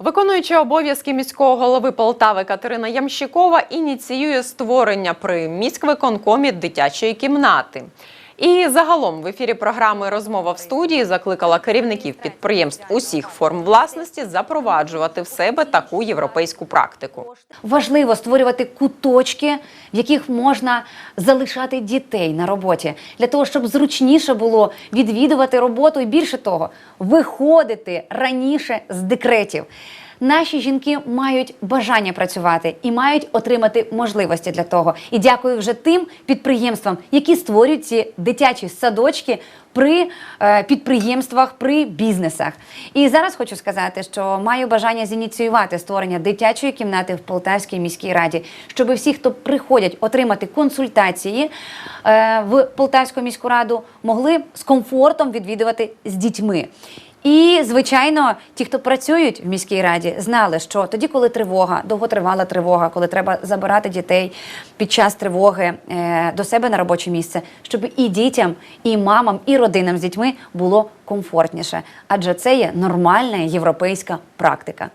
Виконуюча обов'язки міського голови Полтави Катерина Ямщикова ініціює створення при міськвиконкомі дитячої кімнати. І загалом в ефірі програми Розмова в студії закликала керівників підприємств усіх форм власності запроваджувати в себе таку європейську практику. Важливо створювати куточки, в яких можна залишати дітей на роботі, для того, щоб зручніше було відвідувати роботу і більше того, виходити раніше з декретів. Наші жінки мають бажання працювати і мають отримати можливості для того. І дякую вже тим підприємствам, які створюють ці дитячі садочки при е, підприємствах, при бізнесах. І зараз хочу сказати, що маю бажання зініціювати створення дитячої кімнати в Полтавській міській раді, щоб всі, хто приходять отримати консультації е, в Полтавську міську раду, могли з комфортом відвідувати з дітьми. І, звичайно, ті, хто працюють в міській раді, знали, що тоді, коли тривога, довготривала тривога, коли треба забирати дітей під час тривоги е, до себе на робоче місце, щоб і дітям, і мамам, і родинам з дітьми було комфортніше, адже це є нормальна європейська практика.